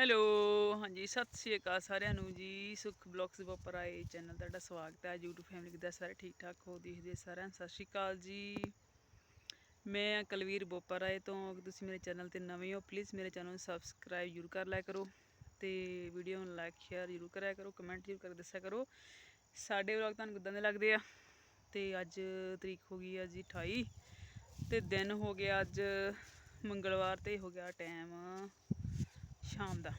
Hello, ਹਾਂਜੀ, ਸਤਿ ਸ਼੍ਰੀ ਅਕਾਲ ਸਾਰਿਆਂ ਨੂੰ ਜੀ। ਸੁਖ ਬਲੌਗਸ ਵਾਪਰ ਆਏ ਚੈਨਲ ਤੁਹਾਡਾ ਸਵਾਗਤ ਹੈ। YouTube ਫੈਮਿਲੀ ਕਿੱਦਾਂ ਸਾਰੇ ਠੀਕ ਠਾਕ ਹੋ? ਦੇਖਦੇ ਸਾਰਿਆਂ ਨੂੰ ਸਤਿ ਸ਼੍ਰੀ ਅਕਾਲ ਜੀ। ਮੈਂ ਕਲਵੀਰ ਕੁਲਵੀਰ ਬੋਪਰ ਤੋਂ। ਅਗਰ ਤੁਸੀਂ ਮੇਰੇ ਚੈਨਲ ਤੇ ਨਵੇਂ ਹੋ ਪਲੀਜ਼ ਮੇਰੇ ਚੈਨਲ ਨੂੰ ਸਬਸਕ੍ਰਾਈਬ ਜ਼ਰੂਰ ਕਰ ਲਿਆ ਕਰੋ ਤੇ ਵੀਡੀਓ ਨੂੰ ਲਾਈਕ ਸ਼ੇਅਰ ਜ਼ਰੂਰ ਕਰਿਆ ਕਰੋ ਕਮੈਂਟ ਜ਼ਰੂਰ ਕਰ ਦੱਸਿਆ ਕਰੋ। ਸਾਡੇ ਵਲੌਗ ਤੁਹਾਨੂੰ ਕਿੱਦਾਂ ਦੇ ਲੱਗਦੇ ਆ? ਤੇ ਅੱਜ ਤਰੀਕ ਹੋ ਗਈ ਆ ਜੀ 28 ਤੇ ਦਿਨ ਹੋ ਗਿਆ ਅੱਜ ਮੰਗਲਵਾਰ ਤੇ ਹੋ ਗਿਆ ਟਾਈਮ। ਸ਼ਾਮ ਦਾ।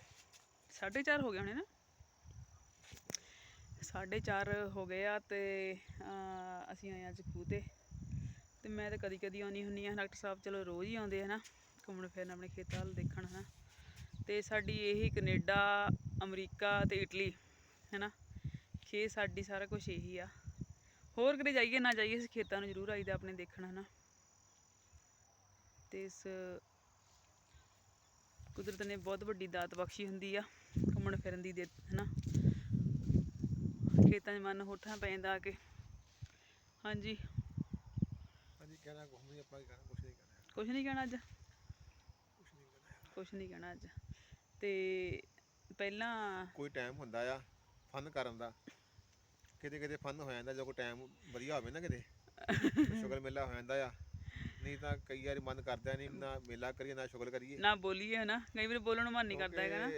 4:30 ਹੋ ਗਏ ਹੋਣੇ ਨਾ? 4:30 ਹੋ ਗਏ ਆ ਤੇ ਅਸੀਂ ਆਏ ਅੱਜ ਖੂਹ ਤੇ ਤੇ ਮੈਂ ਤਾਂ ਕਦੀ ਕਦੀ ਆਉਣੀ ਹੁੰਨੀ ਆ ਡਾਕਟਰ ਸਾਹਿਬ ਚਲੋ ਰੋਜ਼ ਹੀ ਆਉਂਦੇ ਹਨਾ ਘੁੰਮਣ ਫਿਰਨ ਆਪਣੇ ਖੇਤਾਂ ਵੱਲ ਦੇਖਣ, ਹਨਾ। ਤੇ ਸਾਡੀ ਇਹੀ ਕੈਨੇਡਾ, ਅਮਰੀਕਾ ਤੇ ਇਟਲੀ, ਹਨਾ। ਖੇ, ਸਾਡੀ ਸਾਰਾ ਕੁਝ ਇਹੀ ਆ। ਹੋਰ ਕਿਤੇ ਜਾਈਏ, ਨਾ ਜਾਈਏ, ਅਸੀਂ ਖੇਤਾਂ ਨੂੰ ਜ਼ਰੂਰ ਆਈਦਾ ਆਪਣੇ ਦੇਖਣ, ਹਨਾ। ਤੇ ਇਸ ਕੁਦਰਤ ਨੇ ਬਹੁਤ ਵੱਡੀ ਦਾਤ ਬਖਸ਼ੀ ਹੁੰਦੀ ਆ ਘੁੰਮਣ ਫਿਰਨ ਦੀ ਹਨਾ? ਖੇਤਾਂ 'ਚ ਮਨ ਹੋਠਾਂ ਪੈ ਜਾਂਦਾ ਆ ਕੇ। ਹਾਂਜੀ। ਹਾਂਜੀ ਕਹਿਣਾ ਕੁਛ ਨਹੀਂ ਆਪਾਂ ਕਹਿਣਾ ਕੁਛ ਨਹੀਂ ਕਹਿਣਾ। ਕੁਛ ਨਹੀਂ ਕਹਿਣਾ ਅੱਜ? ਕੁਛ ਨਹੀਂ ਕਹਿਣਾ ਕੁਛ ਨਹੀਂ ਕਹਿਣਾ ਅੱਜ। ਤੇ ਪਹਿਲਾਂ ਕੋਈ ਟਾਈਮ ਹੁੰਦਾ ਆ ਫਨ ਕਰਨ ਦਾ। ਕਿਤੇ ਕਿਤੇ ਫਨ ਹੋ ਜਾਂਦਾ ਜਦੋਂ ਕੋਈ ਟਾਈਮ ਵਧੀਆ ਹੋਵੇ ਨਾ ਕਿਤੇ। ਸ਼ੁਗਰ ਮੇਲਾ ਹੋ ਜਾਂਦਾ ਆ। ਨਹੀਂ ਤਾਂ ਕਈ ਵਾਰੀ ਮਨ ਕਰਦਾ ਨਹੀਂ ਨਾ ਮੇਲਾ ਕਰੀਏ ਨਾ ਸ਼ੁਗਰ ਕਰੀਏ। ਨਾ ਬੋਲੀਏ ਹਨਾ ਕਈ ਵਾਰ ਬੋਲਣ ਨੂੰ ਮਨ ਨਹੀਂ ਕਰਦਾ ਹੈਗਾ ਨਾ।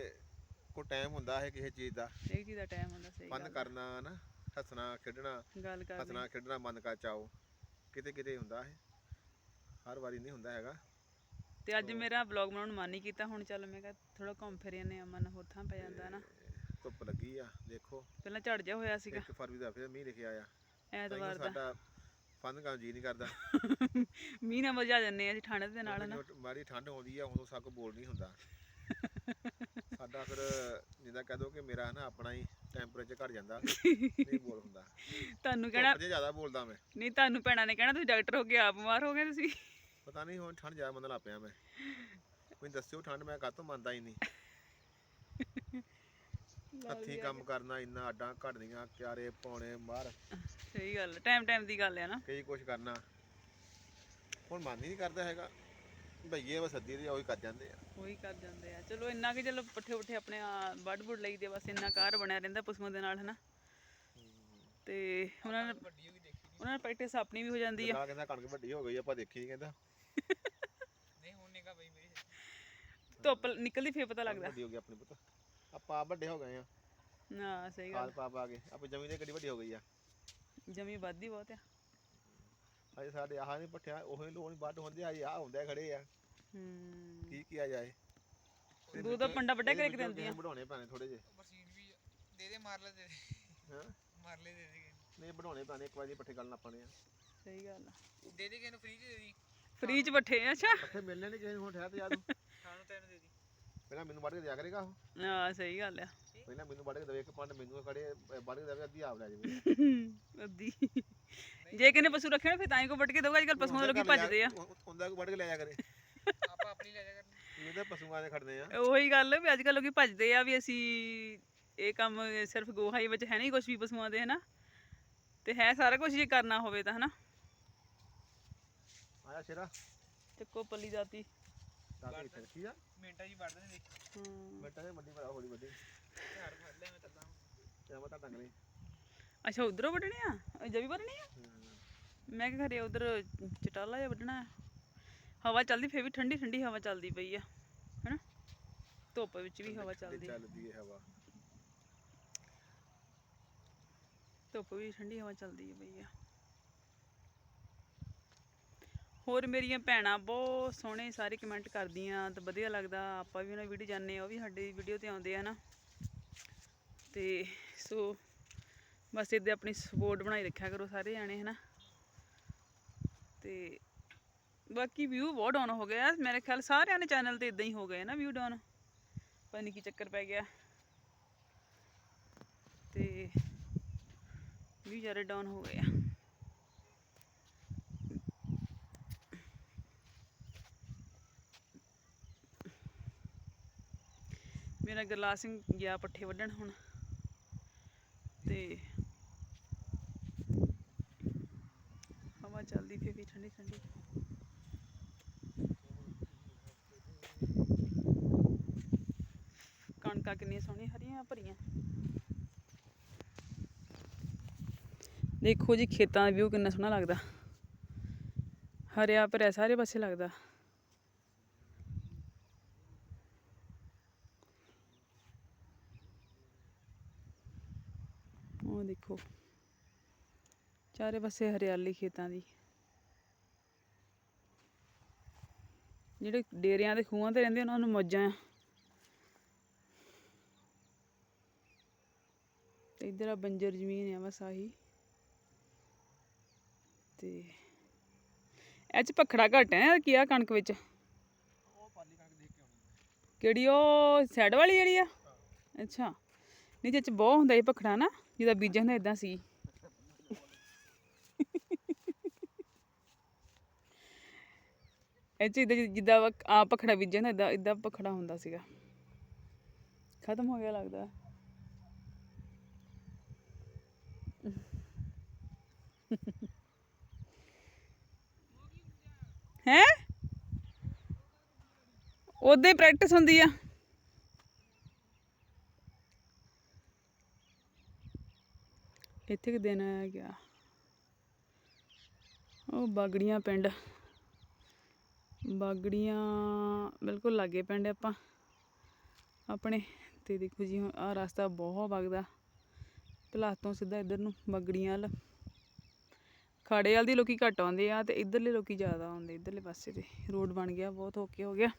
ਕੋਈ ਟਾਈਮ ਹੁੰਦਾ ਹੈ ਕਿਸੇ ਚੀਜ਼ ਦਾ। ਇਹ ਚੀਜ਼ ਦਾ ਟਾਈਮ ਹੁੰਦਾ ਸਹੀ ਗੱਲ ਕਰਨਾ ਨਾ ਹੱਸਣਾ ਖੇਡਣਾ ਗੱਲ ਕਰ ਹੱਸਣਾ ਖੇਡਣਾ ਮਨ ਕਾ ਚਾਓ। ਕਿਤੇ ਕਿਤੇ ਹੁੰਦਾ ਹੈ ਹਰ ਵਾਰੀ ਨਹੀਂ ਹੁੰਦਾ ਹੈਗਾ। ਤੇ ਅੱਜ ਮੇਰਾ ਵਲੌਗ ਬਣਾਉਣ ਮਨ ਨਹੀਂ ਕੀਤਾ ਹੁਣ ਚੱਲ ਮੈਂ ਕਿਹਾ ਥੋੜਾ ਘੁੰਮ ਫਿਰ ਜਾਂਦੇ ਆ ਮਨ ਹੋਰ ਥਾਂ ਪੈ ਜਾਂਦਾ ਨਾ। ਧੁੱਪ ਲੱਗੀ ਆ ਦੇਖੋ। ਪਹਿਲਾਂ ਝੜ ਜਾ ਹੋਇਆ ਸੀਗਾ। ਇੱਕ ਫਰਵਰੀ ਦਾ ਫਿਰ ਮੀਂਹ ਲਿਖਿਆ ਆ। ਐਤਵਾਰ ਦਾ। ਸਾਡਾ ਫਨ ਕਰਨ ਜੀ ਨਹੀਂ ਕਰਦਾ। ਮੀਂਹ ਨਾਲ ਵਜਾ ਜੰਨੇ ਆ ਜੀ ਠੰਡ ਦੇ ਨਾਲ ਨਾ ਜਦੋਂ ਮਾੜੀ ਠੰਡ ਆਉਂਦੀ ਆ ਉਦੋਂ ਸਭ ਬੋਲ ਨਹੀਂ ਹੁੰਦਾ। ਸਾਡਾ ਫਿਰ ਜਿੱਦਾਂ ਕਹਿ ਦੋ ਕਿ ਮੇਰਾ ਨਾ ਆਪਣਾ ਹੀ ਟੈਂਪਰੇਚਰ ਘਟ ਜਾਂਦਾ ਨਹੀਂ ਬੋਲ ਹੁੰਦਾ। ਤੁਹਾਨੂੰ ਕਹਿਣਾ 'ਚ ਜ਼ਿਆਦਾ ਬੋਲਦਾ ਮੈਂ। ਨਹੀਂ ਤੁਹਾਨੂੰ ਭੈਣਾਂ ਨੇ ਕਹਿਣਾ ਤੁਸੀਂ ਡਾਕਟਰ ਹੋ ਕੇ ਆਪ ਬਿਮਾਰ ਹੋ ਗਏ ਤੁਸੀਂ। ਪਤਾ ਨਹੀਂ ਹੁਣ ਠੰਡ ਜ਼ਿਆਦਾ ਮੰਨਣ ਲੱਗ ਪਿਆ ਮੈਂ। ਕੋਈ ਦੱਸਿਓ ਠੰਡ ਮੈਂ ਕਾਹਤੋਂ ਮੰਨਦਾ ਹੀ ਨਹੀਂ ਹੱਥੀਂ ਕੰਮ ਕਰਨਾ ਇੰਨਾ ਅੱਡਾਂ ਘੜਨੀਆਂ ਕਿਆਰੇ ਪਾਉਣੇ ਬਾਹਰ। ਸਹੀ ਗੱਲ ਟਾਈਮ ਟਾਈਮ ਦੀ ਗੱਲ ਆ ਨਾ। ਕਈ ਕੁਝ ਕਰਨਾ। ਹੁਣ ਮਨ ਹੀ ਨਹੀਂ ਕਰਦਾ ਹੈਗਾ। ਭਈਏ ਬਸ ਸੱਦੀ ਦੇ ਉਹੀ ਕਰ ਜਾਂਦੇ ਆ। ਉਹੀ ਕਰ ਜਾਂਦੇ ਆ। ਚਲੋ ਇੰਨਾ ਕਿ ਚਲੋ ਪੱਠੇ ਪੁੱਠੇ ਆਪਣੇ ਵੱਢ ਵੁੱਢ ਲਈਦੇ ਬਸ ਇੰਨਾ ਕਾਰ ਬਣਿਆ ਰਹਿੰਦਾ ਪਸ਼ੂਆਂ ਦੇ ਨਾਲ ਹਨਾ। ਤੇ ਉਹਨਾਂ ਨੇ ਉਹਨਾਂ ਨੇ ਪ੍ਰੈਕਟਿਸ ਆਪਣੀ ਵੀ ਹੋ ਜਾਂਦੀ ਆ। ਨਾ ਕਹਿੰਦਾ ਕਣਕ ਵੱਡੀ ਹੋ ਗਈ ਆਪਾਂ ਦੇਖੀ ਨਹੀਂ ਕਹਿੰਦਾ ਧੁੱਪ ਨਿਕਲਦੀ ਫੇਰ ਪਤਾ ਲੱਗਦਾ। ਵੱਡੀ ਹੋ ਗਈ ਆਪਣੀ ਪੁੱਤ। ਆਪਾਂ ਆਪ ਵੱਡੇ ਹੋ ਗਏ ਆ ਨਾ ਸਹੀ ਗੱਲ। ਪਾ ਪਾ ਕੇ ਆਪਣੀ ਜ਼ਮੀਨ ਦੇ ਕਿੱਡੀ ਵੱਡੀ ਹੋ ਗਈ ਆ। ਜਮੀ ਵੱਧਦੀ ਬਹੁਤ ਆ। ਅਜੇ ਸਾਡੇ ਆਹ ਨਹੀਂ ਪੱਠਿਆ ਉਹੀ ਨਹੀਂ ਵੱਢ ਹੁੰਦੇ ਆ ਆ ਹੁੰਦੇ ਆ ਖੜੇ ਆ। ਹੂੰ। ਕੀ ਕੀਆ ਜਾਏ। ਦੋ ਦੋ ਪੰਡਾ ਵੱਡਾ ਕਰਕੇ ਦਿੰਦੀਆਂ। ਬਣਾਉਣੇ ਪੈਣੇ ਥੋੜੇ ਜੇ ਮਸ਼ੀਨ ਵੀ ਦੇ ਦੇ ਮਾਰ ਲੈ ਦੇ ਦੇ। ਹਾਂ? ਮਾਰ ਲੈ ਦੇ ਦੇ ਨਹੀਂ ਬਣਾਉਣੇ ਪੈਣੇ ਇੱਕ ਵਾਰੀ ਪੱਠੇ ਗੱਲ ਪਾਣੇ ਆ। ਸਹੀ ਗੱਲ ਆ। ਦੇ ਦੇ ਕਿਸੇ ਨੂੰ ਫ੍ਰੀ ਚ ਦੇ ਦੀ। ਫ੍ਰੀ ਚ ਪੱਠੇ ਅੱਛਾ। ਪੱਠੇ ਮਿਲਣੇ ਨਹੀਂ ਕਿਸੇ ਨੂੰ ਹੁਣ ਠਹਿਰ ਤੇ ਜਾ ਤੂੰ। ਸਾਨੂੰ ਤੈਨੂੰ ਦੇ ਦੀ। ਪਹਿਲਾਂ ਮੈਨੂੰ ਵੱਢ ਕੇ ਦਿਆ ਕਰੇਗਾ ਉਹ। ਹਾਂ ਸਹੀ ਗੱਲ ਆ। ਪਹਿਲਾਂ ਮੈਨੂੰ ਵੱਢ ਕੇ ਦੇਵੇ ਇੱਕ ਪੰਡ ਮੈਨੂੰ ਖੜੇ ਵੱਢ ਕੇ ਦੇਵੇ ਅੱਧੀ ਆਪ ਲੈ ਜਾਵੇ। ਅੱਧੀ। ਜੇ ਕਿਨੇ ਪਸ਼ੂ ਰੱਖੇ ਫਿਰ ਤਾਂ ਹੀ ਕੋ ਵੱਟ ਕੇ ਦਊਗਾ ਅੱਜ ਕੱਲ ਪਸ਼ੂਆਂ ਦੇ ਲੋਕੀ ਭੱਜਦੇ ਆ। ਹੁੰਦਾ ਕੋ ਵੱਢ ਕੇ ਲੈ ਜਾ ਕਰੇ। ਆਪਾਂ ਆਪਣੀ ਲੈ ਜਾ ਕਰਨੀ। ਇਹ ਤਾਂ ਪਸ਼ੂਆਂ ਦੇ ਖੜਨੇ ਆ। ਉਹੀ ਗੱਲ ਵੀ ਅੱਜ ਕੱਲ ਲੋਕੀ ਭੱਜਦੇ ਆ ਵੀ ਅਸੀਂ ਇਹ ਕੰਮ ਸਿਰਫ ਗੋਹਾਈ ਵਿੱਚ ਹੈ ਨਹੀਂ ਕੁਝ ਵੀ ਪਸ਼ੂਆਂ ਦੇ ਹਨਾ? ਤੇ ਹੈ ਸਾਰਾ ਕੁਝ ਜੇ ਕਰਨਾ ਹੋਵੇ ਤਾਂ ਹਨਾ? ਆਇਆ ਸ਼ੇਰਾ। ਚੱਕੋ ਪੱਲੀ ਜਾਤੀ। ਦੱਸ ਇੱਥੇ। ਰੱਖੀ ਆ। ਮਿੰਟਾਂ ਜੀ ਵੜਦੇ ਨੇ ਦੇਖ। ਹੂੰ। ਬੇਟਾ ਇਹ ਵੱਡੀ ਬੜਾ ਹੌਲੀ ਵੱਡੀ। ਘਰ ਫੜ ਲੈ ਮੈਂ ਤੱਲਾ ਤੇ। ਮੈਂ ਤਾਂ ਟੰਗ ਲਈ ਅੱਛਾ ਉਧਰੋਂ ਵੱਢਣੇ ਆ? ਜਵੀ ਵੱਢਣੀ ਆ? ਮੈਂ ਕਿ ਖਰੇ ਉਧਰ ਚਟਾਲਾ ਜਿਹਾ ਵੱਢਣਾ ਆ ਹਵਾ ਚੱਲਦੀ ਫੇਰ ਵੀ ਠੰਡੀ ਠੰਡੀ ਹਵਾ ਚੱਲਦੀ ਪਈ ਆ। ਹਨਾ? ਧੁੱਪ ਵਿੱਚ ਵੀ ਹਵਾ ਚੱਲਦੀ। ਚੱਲਦੀ ਹੈ ਹਵਾ। ਧੁੱਪ ਵੀ ਠੰਡੀ ਹਵਾ ਚੱਲਦੀ ਹੈ ਪਈ ਆ। ਹੋਰ ਮੇਰੀਆਂ ਭੈਣਾਂ ਬਹੁਤ ਸੋਹਣੇ ਸਾਰੇ ਕਮੈਂਟ ਕਰਦੀਆਂ ਤੇ ਵਧੀਆ ਲੱਗਦਾ। ਆਪਾਂ ਵੀ ਉਹਨਾਂ ਵੀਡੀਓ ਜਾਣਦੇ ਆ ਉਹ ਵੀ ਸਾਡੀ ਵੀਡੀਓ ਤੇ ਆਉਂਦੇ ਆ ਨਾ ਤੇ ਸੋ ਬਸ ਇਹਦੇ ਆਪਣੀ ਸਪੋਰਟ ਬਣਾਈ ਰੱਖਿਆ ਕਰੋ ਸਾਰੇ ਜਾਣੇ ਹਨਾ। ਤੇ ਬਾਕੀ ਵਿਊ ਬਹੁਤ ਡਾਊਨ ਹੋ ਗਿਆ ਮੇਰੇ ਖਿਆਲ ਸਾਰਿਆਂ ਦੇ ਚੈਨਲ ਤੇ ਇਦਾਂ ਹੀ ਹੋ ਗਏ ਨਾ ਵਿਊ ਡਾਊਨ ਪਤਾ ਨਹੀਂ ਕੀ ਚੱਕਰ ਪੈ ਗਿਆ। ਤੇ ਵਿਊ ਜ਼ਿਆਦਾ ਡਾਊਨ ਹੋ ਗਏ ਆ। ਮੇਰਾ ਗਰਲਾਲ ਸਿੰਘ ਗਿਆ ਪੱਠੇ ਵੱਢਣ ਹੁਣ। ਤੇ ਹਵਾ ਚੱਲਦੀ ਫੇ ਵੀ ਠੰਡੀ ਠੰਡੀ। ਕਣਕਾਂ ਕਿੰਨੀਆਂ ਸੋਹਣੀਆਂ ਹਰੀਆਂ ਭਰੀਆਂ। ਦੇਖੋ ਜੀ ਖੇਤਾਂ ਦਾ ਵਿਊ ਕਿੰਨਾ ਸੋਹਣਾ ਲੱਗਦਾ। ਹਰਿਆ ਭਰਿਆ ਸਾਰੇ ਪਾਸੇ ਲੱਗਦਾ ਉਹ ਦੇਖੋ ਚਾਰੇ ਪਾਸੇ ਹਰਿਆਲੀ ਖੇਤਾਂ ਦੀ। ਜਿਹੜੇ ਡੇਰਿਆਂ ਦੇ ਖੂਹਾਂ ਤੇ ਰਹਿੰਦੇ ਉਹਨਾਂ ਨੂੰ ਮੌਜਾਂ ਆ। ਤੇ ਇਧਰ ਆ ਬੰਜਰ ਜ਼ਮੀਨ ਆ ਬਸ ਆਹੀ। ਤੇ ਇਹ ਚ ਪਖੜਾ ਘਟ ਹੈ ਕੀ ਆ ਕਣਕ ਵਿੱਚ? ਕਿਹੜੀ ਉਹ ਸਾਈਡ ਵਾਲੀ ਜਿਹੜੀ ਆ? ਅੱਛਾ। ਨਹੀਂ ਤੇ ਇਹ ਚ ਬਹੁਤ ਹੁੰਦਾ ਇਹ ਪਖੜਾ ਨਾ ਜਿਹਦਾ ਬੀਜਾਂ ਹੁੰਦਾ ਇਦਾਂ ਸੀ। ਇਹ ਚ ਇੱਦਾਂ ਜਿੱਦਾਂ ਆ ਪਖੜਾ ਬੀਜਿਆ ਹੁੰਦਾ ਇਦਾਂ ਇਦਾਂ ਪਖੜਾ ਹੁੰਦਾ ਸੀਗਾ। ਖਤਮ ਹੋ ਗਿਆ ਲੱਗਦਾ। ਹੈ? ਉਹਦੇ ਪ੍ਰੈਕਟਿਸ ਹੁੰਦੀ ਆ। ਇੱਥੇ ਕਿ ਦਿਨ ਆਇਆ ਗਿਆ। ਉਹ ਬਾਗੜੀਆਂ ਪਿੰਡ। ਬਾਗੜੀਆਂ ਬਿਲਕੁਲ ਲਾਗੇ ਪਿੰਡ ਆਪਾਂ। ਆਪਣੇ ਤੇ ਦੇਖੋ ਜੀ ਆ ਰਸਤਾ ਬਹੁਤ ਵਗਦਾ। ਭਲਾਤ ਤੋਂ ਸਿੱਧਾ ਇੱਧਰ ਨੂੰ ਬਾਗੜੀਆਂ ਵੱਲ। ਖਾੜੇ ਵਾਲ ਦੀ ਲੋਕੀ ਘੱਟ ਆਉਂਦੇ ਆ ਤੇ ਇੱਧਰਲੇ ਲੋਕੀ ਜ਼ਿਆਦਾ ਆਉਂਦੇ, ਇੱਧਰਲੇ ਪਾਸੇ ਤੇ। ਰੋਡ ਬਣ ਗਿਆ, ਬਹੁਤ ਓਕੇ ਹੋ ਗਿਆ।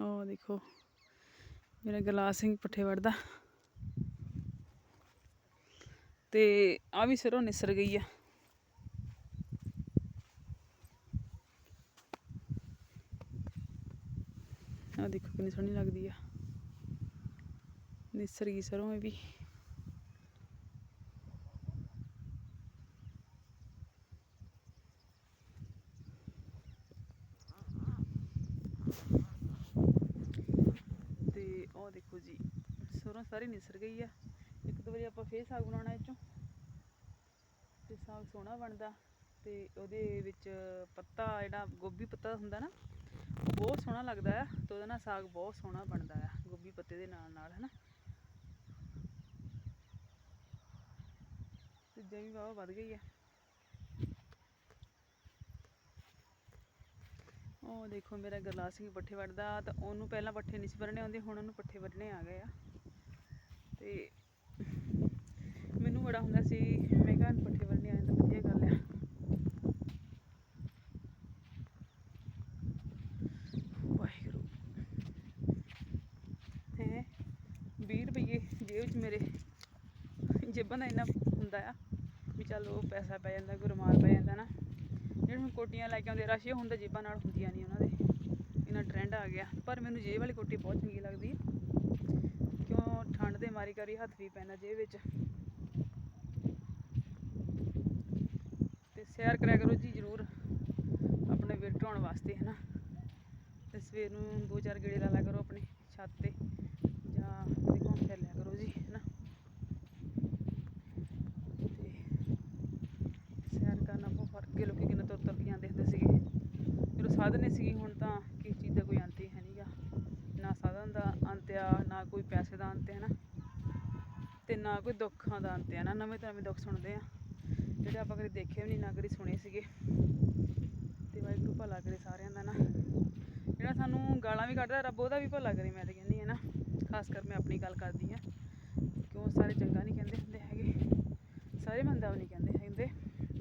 ਉਹ ਦੇਖੋ, ਮੇਰਾ ਗਲਾਸ ਸਿੰਘ ਪੱਠੇ ਵੜਦਾ। ਤੇ ਆ ਵੀ ਸਿਰੋਂ ਨਿਸਰ ਗਈ ਆ। ਆ ਦੇਖੋ ਕਿੰਨੀ ਸੋਹਣੀ ਲੱਗਦੀ ਆ। ਨਿਸਰ ਗਈ ਸਰੋਂ ਇਹ ਵੀ। ਤੇ ਉਹ ਦੇਖੋ ਜੀ, ਸਰੋਂ ਸਾਰੀ ਨਿਸਰ ਗਈ ਆ। ਇੱਕ ਦੋ ਵਾਰੀ ਆਪਾਂ ਫੇਰ ਸਾਗ ਬਣਾਉਣਾ ਇਹ ਚੋਂ। ਤੇ ਸਾਗ ਸੋਹਣਾ ਬਣਦਾ। ਤੇ ਉਹਦੇ ਵਿੱਚ ਪੱਤਾ, ਜਿਹੜਾ ਗੋਭੀ ਪੱਤਾ ਹੁੰਦਾ ਨਾ ਬਹੁਤ ਸੋਹਣਾ ਲੱਗਦਾ ਆ ਤੇ ਉਹਦੇ ਨਾਲ ਸਾਗ ਬਹੁਤ ਸੋਹਣਾ ਬਣਦਾ ਆ ਗੋਭੀ ਪੱਤੇ ਦੇ ਨਾਲ ਨਾਲ, ਹਨਾ? ਚੀਜ਼ਾਂ ਵੀ ਵਾਹਵਾ ਵੱਧ ਗਈ ਆ ਉਹ ਦੇਖੋ ਮੇਰਾ ਗਰਲਾਸ ਸਿੰਘ ਪੱਠੇ ਵੱਢਦਾ, ਤਾਂ ਉਹਨੂੰ ਪਹਿਲਾਂ ਪੱਠੇ ਨਹੀਂ ਸੀ ਵੱਢਣੇ ਆਉਂਦੇ, ਹੁਣ ਉਹਨੂੰ ਪੱਠੇ ਵੱਢਣੇ ਆ ਗਏ ਆ। ਤੇ ਮੈਨੂੰ ਬੜਾ ਹੁੰਦਾ ਸੀ, ਮੈਂ ਕਿਹਾ ਇਹਨੂੰ ਪੱਠੇ ਵੱਢਣੇ ਆ ਤਾਂ ਵਧੀਆ ਗੱਲ ਆ ਵਾਹਿਗੁਰੂ ਹੈ 20 ਰੁਪਏ ਜੇਬ 'ਚ ਮੇਰੇ ਜੇਬਾਂ ਦਾ ਇੰਨਾ ਹੁੰਦਾ ਆ ਵੀ ਚੱਲ ਉਹ ਪੈਸਾ ਪੈ ਜਾਂਦਾ, ਕੋਈ ਰੁਮਾਲ ਪੈ ਜਾਂਦਾ ਨਾ। ਜਿਹੜੇ ਹੁਣ ਕੋਟੀਆਂ ਲੈ ਕੇ ਆਉਂਦੇ, ਰਸ਼ ਇਹ ਹੁੰਦਾ, ਜੇਬਾਂ ਨਾਲ ਹੁੰਦੀਆਂ ਨਹੀਂ ਉਹਨਾਂ ਦੇ। ਇਹਨਾਂ ਟ੍ਰੈਂਡ ਆ ਗਿਆ। ਪਰ ਮੈਨੂੰ ਜੇਬ ਵਾਲੀ ਕੋਟੀ ਬਹੁਤ ਚੰਗੀ ਲੱਗਦੀ। ਹੈ ਕਿਉਂ ਠੰਡ ਦੇ ਮਾਰੀ ਕਰੀ, ਹੱਥ ਵੀ ਪੈਂਦਾ ਜੇਬ ਵਿੱਚ। ਤੇ ਸੈਰ ਕਰਿਆ ਕਰੋ ਜੀ ਜ਼ਰੂਰ, ਆਪਣੇ weight ਘਟਾਉਣ ਵਾਸਤੇ ਹੈ ਨਾ ਤੇ ਸਵੇਰ ਨੂੰ ਦੋ ਚਾਰ ਗੇੜੇ ਲਾ ਲਿਆ ਕਰੋ ਆਪਣੀ ਛੱਤ ਤੇ ਜਾਂ ਕਿਤੇ ਘੁੰਮ ਫਿਰ ਲਿਆ ਕਰੋ ਜੀ ਹੈ ਨਾ ਤੇ ਸੈਰ ਕਰਨਾ ਬਹੁਤ ਫ਼ਰਕ ਅੱਗੇ ਲੋਕੀ ਕਿੰਨਾ ਤੁਰ ਤੁਰ ਕੇ ਜਾਂਦੇ ਹੁੰਦੇ ਸੀਗੇ ਜਦੋਂ ਸਾਧਨ ਹੁਣ ਤਾਂ ਕਿਸੇ ਚੀਜ਼ ਦਾ ਕੋਈ ਅੰਤ ਹੀ ਹੈ ਨਹੀਂਗਾ ਨਾ ਸਾਧਨ ਦਾ ਅੰਤ ਆ, ਨਾ ਕੋਈ ਪੈਸੇ ਦਾ ਅੰਤ ਹੈ ਨਾ। ਤੇ ਨਾ ਕੋਈ ਦੁੱਖਾਂ ਦਾ ਅੰਤ ਹੈ ਨਾ। ਨਵੇਂ ਤੋਂ ਨਵੇਂ ਦੁੱਖ ਸੁਣਦੇ ਆ। ਜਿਹੜੇ ਆਪਾਂ ਕਦੇ ਦੇਖੇ ਵੀ ਨਹੀਂ ਨਾ ਕਦੇ ਸੁਣੇ ਸੀਗੇ। ਤੇ ਵਾਹਿਗੁਰੂ ਭਲਾ ਕਰੇ ਸਾਰਿਆਂ ਦਾ ਨਾ। ਜਿਹੜਾ ਸਾਨੂੰ ਗਾਲਾਂ ਵੀ ਕੱਢਦਾ, ਰੱਬ ਉਹਦਾ ਵੀ ਭਲਾ ਕਰੇ, ਮੈਂ ਤਾਂ ਕਹਿੰਦੀ ਹਾਂ ਨਾ। ਖਾਸ ਕਰ ਮੈਂ ਆਪਣੀ ਗੱਲ ਕਰਦੀ ਆ ਕਿਉਂ ਸਾਰੇ ਚੰਗਾ ਨਹੀਂ ਕਹਿੰਦੇ ਹੁੰਦੇ ਹੈਗੇ। ਸਾਰੇ ਮੰਦਾ ਵੀ ਨਹੀਂ ਕਹਿੰਦੇ ਹੁੰਦੇ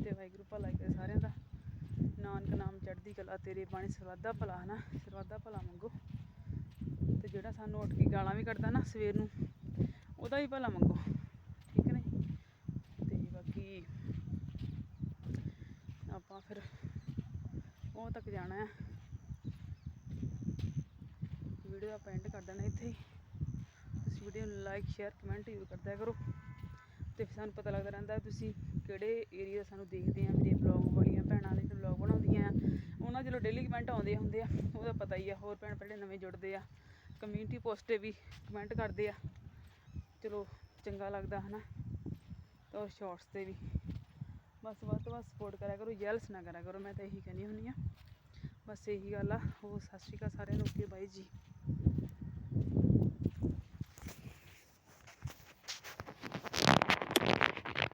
ਤੇ ਵਾਹਿਗੁਰੂ ਭਲਾ ਕਰੇ ਸਾਰਿਆਂ ਦਾ। ਨਾਮ ਤੇਰੇ ਬਾਣੀ ਸਰਵਾਦਾ ਭਲਾ, ਹਨਾ? ਸਰਵਾਦਾ ਭਲਾ ਮੰਗੋ। ਤੇ ਜਿਹੜਾ ਸਾਨੂੰ ਉੱਠ ਕੇ ਗਾਲਾਂ ਵੀ ਕੱਢਦਾ ਨਾ ਸਵੇਰ ਨੂੰ, ਉਹਦਾ ਵੀ ਭਲਾ ਮੰਗੋ। ਠੀਕ ਨੇ ਤੇ ਬਾਕੀ ਆਪਾਂ ਫਿਰ ਉਹ ਤੱਕ ਜਾਣਾ ਹੈ ਵੀਡੀਓ ਆਪਾਂ ਐਂਡ ਕਰ ਦੇਣਾ ਇੱਥੇ ਹੀ। ਤੁਸੀਂ ਵੀਡੀਓ ਨੂੰ ਲਾਈਕ ਸ਼ੇਅਰ ਕਮੈਂਟ ਜ਼ਰੂਰ ਕਰਦਿਆ ਕਰੋ। ਤੇ ਫਿਰ ਸਾਨੂੰ ਪਤਾ ਲੱਗਦਾ ਰਹਿੰਦਾ ਤੁਸੀਂ ਕਿਹੜੇ ਏਰੀਆ ਸਾਨੂੰ ਦੇਖਦੇ ਆ, ਮੇਰੇ ਬਲੌਗ ਵਾਲੀਆਂ, ਭੈਣਾਂ ਦੇ ਬਲੌਗ ਬਣਾਉਂਦੀਆਂ ਉਹਨਾਂ ਚਲੋ ਡੇਲੀ ਕਮੈਂਟ ਆਉਂਦੇ ਹੁੰਦੇ ਆ, ਉਹਦਾ ਪਤਾ ਹੀ ਆ, ਹੋਰ ਭੈਣ ਭੈਣੇ ਨਵੇਂ ਜੁੜਦੇ ਆ ਕਮਿਊਨਿਟੀ ਪੋਸਟ ਤੇ ਵੀ ਕਮੈਂਟ ਕਰਦੇ ਆ, ਚਲੋ ਚੰਗਾ ਲੱਗਦਾ ਹਨਾ, ਤਾਂ ਉਹ ਸ਼ਾਰਟਸ ਤੇ ਵੀ, ਬਸ ਵੱਧ ਤੋਂ ਵੱਧ ਸਪੋਰਟ ਕਰਿਆ ਕਰੋ ਜੈਲਸ ਨਾ ਕਰਿਆ ਕਰੋ, ਮੈਂ ਤਾਂ ਇਹੀ ਕਹਿੰਦੀ ਹੁੰਦੀ ਆ, ਬਸ ਇਹੀ ਗੱਲ ਆ ਉਹ ਸਤਿ ਸ਼੍ਰੀ ਅਕਾਲ ਸਾਰਿਆਂ ਨੂੰ ਓਕੇ ਬਾਈ ਜੀ।